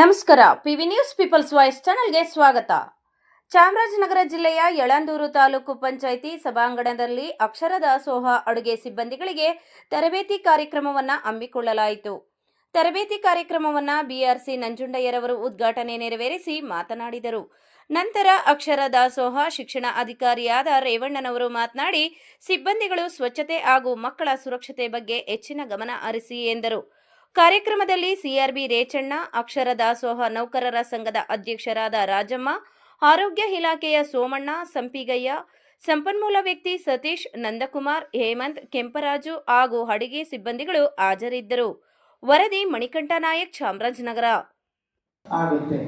ನಮಸ್ಕಾರ. PV news people's voice ಚಾನೆಲ್ಗೆ ಸ್ವಾಗತ. ಚಾಮರಾಜನಗರ ಜಿಲ್ಲೆಯ ಯಳಂದೂರು ತಾಲೂಕು ಪಂಚಾಯಿತಿ ಸಭಾಂಗಣದಲ್ಲಿ ಅಕ್ಷರ ದಾಸೋಹ ಅಡುಗೆ ಸಿಬ್ಬಂದಿಗಳಿಗೆ ತರಬೇತಿ ಕಾರ್ಯಕ್ರಮವನ್ನು ಹಮ್ಮಿಕೊಳ್ಳಲಾಯಿತು. ತರಬೇತಿ ಕಾರ್ಯಕ್ರಮವನ್ನು ಬಿಆರ್ಸಿ ನಂಜುಂಡಯ್ಯರವರು ಉದ್ಘಾಟನೆ ನೆರವೇರಿಸಿ ಮಾತನಾಡಿದರು. ನಂತರ ಅಕ್ಷರ ದಾಸೋಹ ಶಿಕ್ಷಣ ಅಧಿಕಾರಿಯಾದ ರೇವಣ್ಣನವರು ಮಾತನಾಡಿ, ಸಿಬ್ಬಂದಿಗಳು ಸ್ವಚ್ಛತೆ ಹಾಗೂ ಮಕ್ಕಳ ಸುರಕ್ಷತೆ ಬಗ್ಗೆ ಹೆಚ್ಚಿನ ಗಮನ ಹರಿಸಿ ಎಂದರು. ಕಾರ್ಯಕ್ರಮದಲ್ಲಿ ಸಿಆರ್ಬಿ ರೇಚಣ್ಣ, ಅಕ್ಷರ ದಾಸೋಹ ನೌಕರರ ಸಂಘದ ಅಧ್ಯಕ್ಷರಾದ ರಾಜಮ್ಮ, ಆರೋಗ್ಯ ಇಲಾಖೆಯ ಸೋಮಣ್ಣ, ಸಂಪಿಗಯ್ಯ, ಸಂಪನ್ಮೂಲ ವ್ಯಕ್ತಿ ಸತೀಶ್, ನಂದಕುಮಾರ್, ಹೇಮಂತ್, ಕೆಂಪರಾಜು ಹಾಗೂ ಅಡಿಗೆ ಸಿಬ್ಬಂದಿಗಳು ಹಾಜರಿದ್ದರು. ವರದಿ ಮಣಿಕಂಠ ನಾಯಕ್, ಚಾಮರಾಜನಗರ. ಆಗುತ್ತೆ.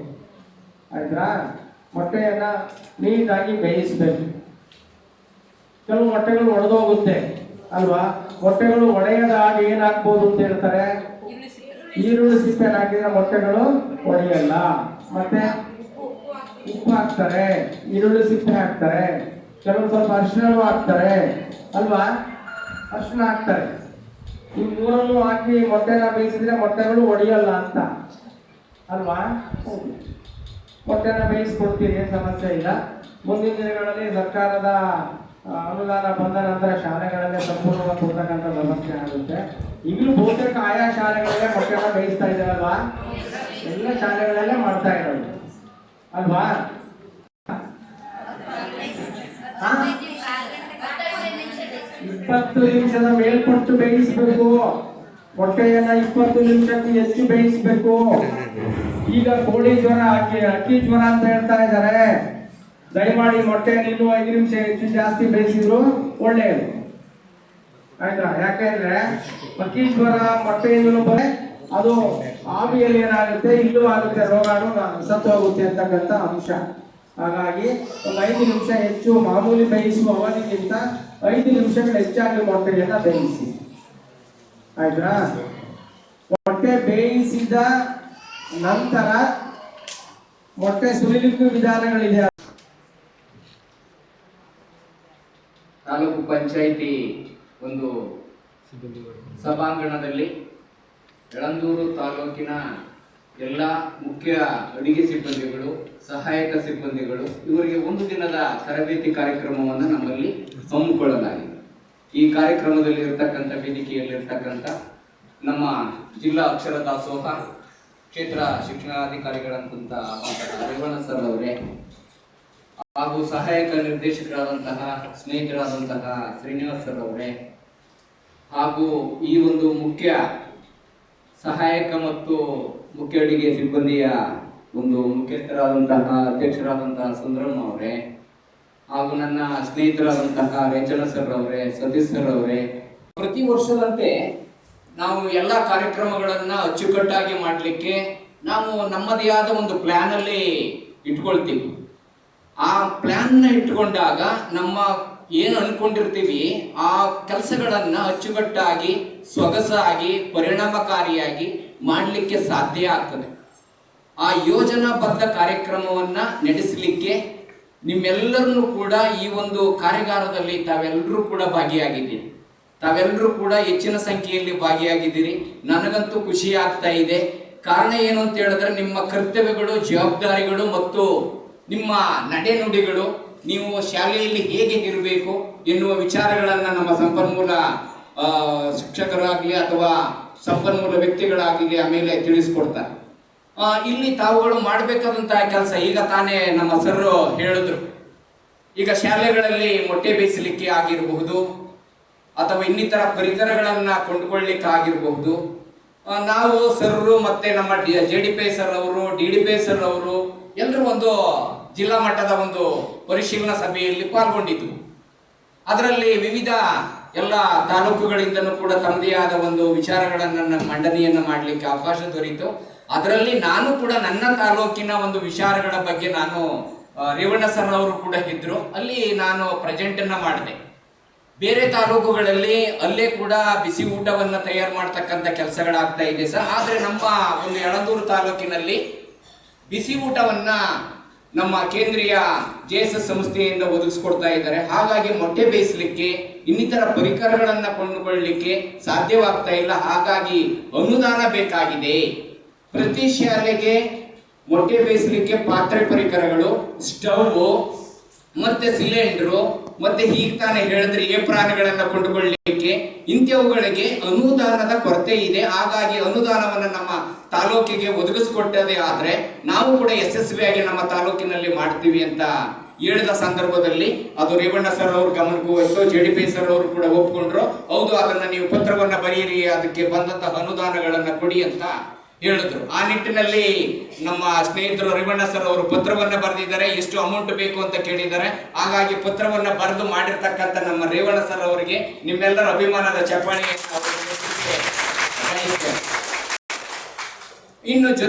ನೀಟಾಗಿ ಬೇಯಿಸಬೇಕು. ಕೆಲವು ಮೊಟ್ಟೆಗಳು ಒಡೆದೋಗುತ್ತೆ, ಅಲ್ವಾ? ಮೊಟ್ಟೆಗಳು ಒಡೆಯದ ಹಾಗೆ ಏನಾಗ್ಬೋದು ಅಂತ ಹೇಳ್ತಾರೆ? ಈರುಳ್ಳಿ ಸಿಪ್ಪೆನ ಹಾಕಿದ್ರೆ ಮೊಟ್ಟೆಗಳು ಒಡೆಯಲ್ಲ. ಮತ್ತೆ ಉಪ್ಪು ಹಾಕ್ತಾರೆ, ಈರುಳ್ಳಿ ಸಿಪ್ಪೆ ಹಾಕ್ತಾರೆ ಕೆಲವು ಸ್ವಲ್ಪ ಅರಿಶಿಣನೂ ಹಾಕ್ತಾರೆ, ಅಲ್ವಾ? ಅರಿಶಿಣ ಹಾಕ್ತಾರೆ. ಈ ಮೂರನ್ನು ಹಾಕಿ ಮೊಟ್ಟೆನ ಬೇಯಿಸಿದ್ರೆ ಮೊಟ್ಟೆಗಳು ಒಡೆಯಲ್ಲ ಅಂತ. ಅಲ್ವಾ. ಮೊಟ್ಟೆನ ಬೇಯಿಸ್ಕೊಡ್ತೀರಿ ಸಮಸ್ಯೆ ಇಲ್ಲ. ಮುಂದಿನ ದಿನಗಳಲ್ಲಿ ಸರ್ಕಾರದ ಅನುದಾನ ಬಂದ ನಂತರ ಶಾಲೆಗಳಲ್ಲಿ ಸಂಪೂರ್ಣವಾಗಿ ಕೊಡ್ತಕ್ಕಂಥ ವ್ಯವಸ್ಥೆ ಆಗುತ್ತೆ. ಈಗಲೂ ಬಹುತೇಕ ಆಯಾ ಶಾಲೆಗಳಲ್ಲೇ ಮೊಟ್ಟೆನ ಬೇಯಿಸ್ತಾ ಇದ್ದಾರಲ್ವಾ? ಎಲ್ಲ ಶಾಲೆಗಳಲ್ಲೇ ಮಾಡ್ತಾ ಇರೋದು. ಅಲ್ವಾ? ಇಪ್ಪತ್ತು ನಿಮಿಷದ ಮೇಲ್ಪಟ್ಟು ಬೇಯಿಸ್ಬೇಕು. ಹೊಟ್ಟೆಯನ್ನ ಇಪ್ಪತ್ತು ನಿಮಿಷಕ್ಕೆ ಹೆಚ್ಚು ಬೇಯಿಸ್ಬೇಕು. ಈಗ ಕೋಳಿ ಜ್ವರ, ಅಕ್ಕಿ ಅಕ್ಕಿ ಜ್ವರ ಅಂತ ಹೇಳ್ತಾ ಇದ್ದಾರೆ. ದಯಮಾಡಿ ಮೊಟ್ಟೆ ಇನ್ನೂ ಐದು ನಿಮಿಷ ಹೆಚ್ಚು ಜಾಸ್ತಿ ಬೇಯಿಸಿದ್ರು ಒಳ್ಳೆಯದು. ಆಯ್ತಾ? ಯಾಕೆಂದ್ರೆ ಅಕ್ಕಿ ಜ್ವರ ಮೊಟ್ಟೆಯಿಂದಲೂ ಬರೆ ಅದು ಆವಿಯಲ್ಲಿ ಏನಾಗುತ್ತೆ, ಇಲ್ಲೂ ಆಗುತ್ತೆ ರೋಗಾಣು ಸತ್ತು ಹೋಗುತ್ತೆ ಅಂತಕ್ಕಂಥ ಅಂಶ. ಹಾಗಾಗಿ ಒಂದು ಐದು ನಿಮಿಷ ಹೆಚ್ಚು ಮಾಮೂಲಿ ಬೇಯಿಸುವ ಅವಧಿಗಿಂತ ಐದು ನಿಮಿಷಗಳು ಹೆಚ್ಚಾಗಿ ಮೊಟ್ಟೆಯನ್ನ ಬೇಯಿಸಿ. ಆಯ್ತಾ? ಮೊಟ್ಟೆ ಬೇಯಿಸಿದ ನಂತರ ಮೊಟ್ಟೆ ಸುಲಿಲಿಕ್ಕೂ ವಿಧಾನಗಳಿದೆ ತಾಲೂಕು ಪಂಚಾಯಿತಿ ಒಂದು ಸಭಾಂಗಣದಲ್ಲಿ ಯಳಂದೂರು ತಾಲೂಕಿನ ಎಲ್ಲ ಮುಖ್ಯ ಅಡಿಗೆ ಸಿಬ್ಬಂದಿಗಳು, ಸಹಾಯಕ ಸಿಬ್ಬಂದಿಗಳು ಇವರಿಗೆ ಒಂದು ದಿನದ ತರಬೇತಿ ಕಾರ್ಯಕ್ರಮವನ್ನು ನಮ್ಮಲ್ಲಿ ಹಮ್ಮಿಕೊಳ್ಳಲಾಗಿದೆ. ಈ ಕಾರ್ಯಕ್ರಮದಲ್ಲಿ ಇರತಕ್ಕಂಥ ವೇದಿಕೆಯಲ್ಲಿ ಇರ್ತಕ್ಕಂಥ ನಮ್ಮ ಜಿಲ್ಲಾ ಅಕ್ಷರ ದಾಸೋಹ ಕ್ಷೇತ್ರ ಶಿಕ್ಷಣಾಧಿಕಾರಿಗಳಂತ ರೇವಣ್ಣ ಸರ್ ಅವರೇ ಹಾಗೂ ಸಹಾಯಕ ನಿರ್ದೇಶಕರಾದಂತಹ ಸ್ನೇಹಿತರಾದಂತಹ ಶ್ರೀನಿವಾಸ್ ಸರ್ ಅವರೇ, ಹಾಗೂ ಈ ಒಂದು ಮುಖ್ಯ ಸಹಾಯಕ ಮತ್ತು ಮುಖ್ಯ ಅಡಿಗೆ ಸಿಬ್ಬಂದಿಯ ಒಂದು ಮುಖ್ಯಸ್ಥರಾದಂತಹ ಅಧ್ಯಕ್ಷರಾದಂತಹ ಸುಂದರಮ್ಮ ಅವರೇ, ಹಾಗೂ ನನ್ನ ಸ್ನೇಹಿತರಾದಂತಹ ರೇಚನ ಸರ್ ಅವರೇ, ಸತೀಶ್ ಸರ್ ಅವರೇ, ಪ್ರತಿ ವರ್ಷದಂತೆ ನಾವು ಎಲ್ಲ ಕಾರ್ಯಕ್ರಮಗಳನ್ನು ಅಚ್ಚುಕಟ್ಟಾಗಿ ಮಾಡಲಿಕ್ಕೆ ನಾವು ನಮ್ಮದೇ ಆದ ಒಂದು ಪ್ಲಾನ್ ಅಲ್ಲಿ ಇಟ್ಕೊಳ್ತೀವಿ. ಆ ಪ್ಲಾನ್ನ ಇಟ್ಕೊಂಡಾಗ ನಮ್ಮ ಏನು ಅನ್ಕೊಂಡಿರ್ತೀವಿ, ಆ ಕೆಲಸಗಳನ್ನು ಅಚ್ಚುಕಟ್ಟಾಗಿ, ಸೊಗಸಾಗಿ, ಪರಿಣಾಮಕಾರಿಯಾಗಿ ಮಾಡಲಿಕ್ಕೆ ಸಾಧ್ಯ ಆಗ್ತದೆ. ಆ ಯೋಜನಾಬದ್ಧ ಕಾರ್ಯಕ್ರಮವನ್ನ ನಡೆಸಲಿಕ್ಕೆ ನಿಮ್ಮೆಲ್ಲರನ್ನು ಕೂಡ ಈ ಒಂದು ಕಾರ್ಯಾಗಾರದಲ್ಲಿ ತಾವೆಲ್ಲರೂ ಕೂಡ ಭಾಗಿಯಾಗಿದ್ದೀರಿ. ತಾವೆಲ್ಲರೂ ಕೂಡ ಹೆಚ್ಚಿನ ಸಂಖ್ಯೆಯಲ್ಲಿ ಭಾಗಿಯಾಗಿದ್ದೀರಿ. ನನಗಂತೂ ಖುಷಿ ಆಗ್ತಾ ಇದೆ. ಕಾರಣ ಏನು ಅಂತ ಹೇಳಿದ್ರೆ, ನಿಮ್ಮ ಕರ್ತವ್ಯಗಳು, ಜವಾಬ್ದಾರಿಗಳು ಮತ್ತು ನಿಮ್ಮ ನಡೆನುಡಿಗಳು, ನೀವು ಶಾಲೆಯಲ್ಲಿ ಹೇಗೆ ಇರಬೇಕು ಎನ್ನುವ ವಿಚಾರಗಳನ್ನು ನಮ್ಮ ಸಂಪನ್ಮೂಲ ಶಿಕ್ಷಕರಾಗಲಿ ಅಥವಾ ಸಂಪನ್ಮೂಲ ವ್ಯಕ್ತಿಗಳಾಗಲಿ ಆಮೇಲೆ ತಿಳಿಸ್ಕೊಡ್ತಾರೆ. ಇಲ್ಲಿ ತಾವುಗಳು ಮಾಡಬೇಕಾದಂತಹ ಕೆಲಸ ಈಗ ತಾನೇ ನಮ್ಮ ಸರ್ ಹೇಳಿದ್ರು. ಈಗ ಶಾಲೆಗಳಲ್ಲಿ ಮೊಟ್ಟೆ ಬೇಯಿಸಲಿಕ್ಕೆ ಆಗಿರಬಹುದು, ಅಥವಾ ಇನ್ನಿತರ ಪರಿಕರಗಳನ್ನು ಕೊಂಡುಕೊಳ್ಳಿಕ್ಕೆ ಆಗಿರಬಹುದು. ನಾವು ಸರ್ರು ಮತ್ತೆ ನಮ್ಮ ಜೆ ಡಿ ಪಿ ಸರ್ ಅವರು, ಡಿ ಡಿ ಪಿ ಸರ್ ಅವರು ಎಲ್ಲರೂ ಒಂದು ಜಿಲ್ಲಾ ಮಟ್ಟದ ಒಂದು ಪರಿಶೀಲನಾ ಸಭೆಯಲ್ಲಿ ಪಾಲ್ಗೊಂಡಿದ್ವು ಅದರಲ್ಲಿ ವಿವಿಧ ಎಲ್ಲ ತಾಲೂಕುಗಳಿಂದನೂ ಕೂಡ ತಮ್ಮದೇ ಆದ ಒಂದು ವಿಚಾರಗಳನ್ನ ಮಂಡನೆಯನ್ನು ಮಾಡಲಿಕ್ಕೆ ಅವಕಾಶ ದೊರೀತು. ಅದರಲ್ಲಿ ನಾನು ಕೂಡ ನನ್ನ ತಾಲೂಕಿನ ಒಂದು ವಿಚಾರಗಳ ಬಗ್ಗೆ ನಾನು ರೇವಣ್ಣ ಸರ್ ಅವರು ಕೂಡ ಇದ್ದರು ಅಲ್ಲಿ ನಾನು ಪ್ರೆಸೆಂಟ್ ಅನ್ನ ಮಾಡಿದೆ. ಬೇರೆ ತಾಲೂಕುಗಳಲ್ಲಿ ಅಲ್ಲೇ ಕೂಡ ಬಿಸಿ ಊಟವನ್ನು ತಯಾರು ಮಾಡ್ತಕ್ಕಂಥ ಕೆಲಸಗಳಾಗ್ತಾ ಇದೆ ಸರ್. ಆದರೆ ನಮ್ಮ ಒಂದು ಯಳಂದೂರು ತಾಲೂಕಿನಲ್ಲಿ ಬಿಸಿ ಊಟವನ್ನ ನಮ್ಮ ಕೇಂದ್ರೀಯ ಜೆ ಎಸ್ ಎಸ್ ಸಂಸ್ಥೆಯಿಂದ ಒದಗಿಸ್ಕೊಡ್ತಾ ಇದ್ದಾರೆ. ಹಾಗಾಗಿ ಮೊಟ್ಟೆ ಬೇಯಿಸಲಿಕ್ಕೆ, ಇನ್ನಿತರ ಪರಿಕರಗಳನ್ನು ಕೊಂಡುಕೊಳ್ಳಲಿಕ್ಕೆ ಸಾಧ್ಯವಾಗ್ತಾ ಇಲ್ಲ. ಹಾಗಾಗಿ ಅನುದಾನ ಬೇಕಾಗಿದೆ. ಪ್ರತಿ ಶಾಲೆಗೆ ಮೊಟ್ಟೆ ಬೇಯಿಸಲಿಕ್ಕೆ ಪಾತ್ರೆ ಪರಿಕರಗಳು ಸ್ಟವ್ ಮತ್ತೆ ಸಿಲಿಂಡ್ರು, ಮತ್ತೆ ಹೀಗೆ ತಾನೇ ಹೇಳಿದ್ರೆ ಏ ಪ್ರಾಣಿಗಳನ್ನ ಕೊಂಡುಕೊಳ್ಳಲಿಕ್ಕೆ ಇಂಥವುಗಳಿಗೆ ಅನುದಾನದ ಕೊರತೆ ಇದೆ. ಹಾಗಾಗಿ ಅನುದಾನವನ್ನು ನಮ್ಮ ತಾಲೂಕಿಗೆ ಒದಗಿಸಿಕೊಟ್ಟದೇ ಆದ್ರೆ ನಾವು ಕೂಡ ಯಶಸ್ವಿಯಾಗಿ ನಮ್ಮ ತಾಲೂಕಿನಲ್ಲಿ ಮಾಡ್ತೀವಿ ಅಂತ ಹೇಳಿದ ಸಂದರ್ಭದಲ್ಲಿ ಅದು ರೇವಣ್ಣ ಸರ್ ಅವ್ರ ಗಮನಕ್ಕೂ ಹೋಯ್ತು, ಜೆ ಡಿ ಪಿ ಸರ್ ಅವರು ಕೂಡ ಒಪ್ಕೊಂಡ್ರು. ಹೌದು, ಅದನ್ನ ನೀವು ಪತ್ರವನ್ನ ಬರೆಯಿರಿ, ಅದಕ್ಕೆ ಬಂದಂತಹ ಅನುದಾನಗಳನ್ನ ಕೊಡಿ ಅಂತ ಹೇಳಿದ್ರು. ಆ ನಿಟ್ಟಿನಲ್ಲಿ ನಮ್ಮ ಸ್ನೇಹಿತರು ರೇವಣ್ಣ ಸರ್ ಅವರು ಪತ್ರವನ್ನ ಬರೆದಿದ್ದಾರೆ, ಎಷ್ಟು ಅಮೌಂಟ್ ಬೇಕು ಅಂತ ಕೇಳಿದ್ದಾರೆ. ಹಾಗಾಗಿ ಪತ್ರವನ್ನ ಬರೆದು ಮಾಡಿರ್ತಕ್ಕಂಥ ನಮ್ಮ ರೇವಣ್ಣ ಸರ್ ಅವರಿಗೆ ನಿಮ್ಮೆಲ್ಲರ ಅಭಿಮಾನದ ಚಪ್ಪಾಳೆ ಇನ್ನು ಜೊತೆ